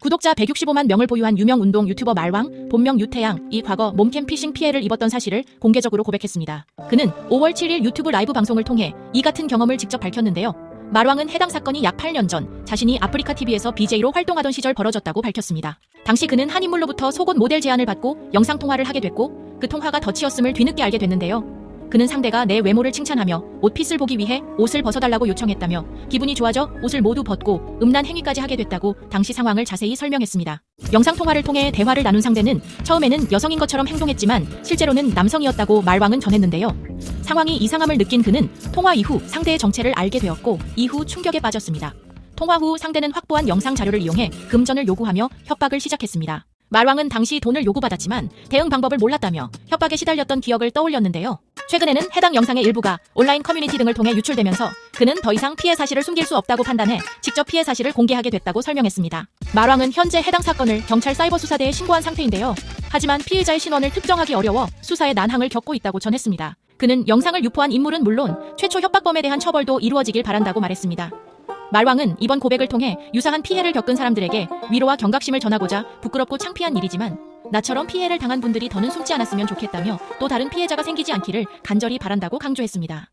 구독자 165만 명을 보유한 유명 운동 유튜버 말왕, 본명 유태양이 과거 몸캠 피싱 피해를 입었던 사실을 공개적으로 고백했습니다. 그는 5월 7일 유튜브 라이브 방송을 통해 이 같은 경험을 직접 밝혔는데요. 말왕은 해당 사건이 약 8년 전 자신이 아프리카 TV에서 BJ로 활동하던 시절 벌어졌다고 밝혔습니다. 당시 그는 한 인물로부터 속옷 모델 제안을 받고 영상 통화를 하게 됐고 그 통화가 덫이었음을 뒤늦게 알게 됐는데요. 그는 상대가 내 외모를 칭찬하며 옷핏을 보기 위해 옷을 벗어달라고 요청했다며 기분이 좋아져 옷을 모두 벗고 음란 행위까지 하게 됐다고 당시 상황을 자세히 설명했습니다. 영상 통화를 통해 대화를 나눈 상대는 처음에는 여성인 것처럼 행동했지만 실제로는 남성이었다고 말왕은 전했는데요. 상황이 이상함을 느낀 그는 통화 이후 상대의 정체를 알게 되었고 이후 충격에 빠졌습니다. 통화 후 상대는 확보한 영상 자료를 이용해 금전을 요구하며 협박을 시작했습니다. 말왕은 당시 돈을 요구받았지만 대응 방법을 몰랐다며 협박에 시달렸던 기억을 떠올렸는데요. 최근에는 해당 영상의 일부가 온라인 커뮤니티 등을 통해 유출되면서 그는 더 이상 피해 사실을 숨길 수 없다고 판단해 직접 피해 사실을 공개하게 됐다고 설명했습니다. 말왕은 현재 해당 사건을 경찰 사이버 수사대에 신고한 상태인데요. 하지만 피의자의 신원을 특정하기 어려워 수사에 난항을 겪고 있다고 전했습니다. 그는 영상을 유포한 인물은 물론 최초 협박범에 대한 처벌도 이루어지길 바란다고 말했습니다. 말왕은 이번 고백을 통해 유사한 피해를 겪은 사람들에게 위로와 경각심을 전하고자 부끄럽고 창피한 일이지만 나처럼 피해를 당한 분들이 더는 숨지 않았으면 좋겠다며 또 다른 피해자가 생기지 않기를 간절히 바란다고 강조했습니다.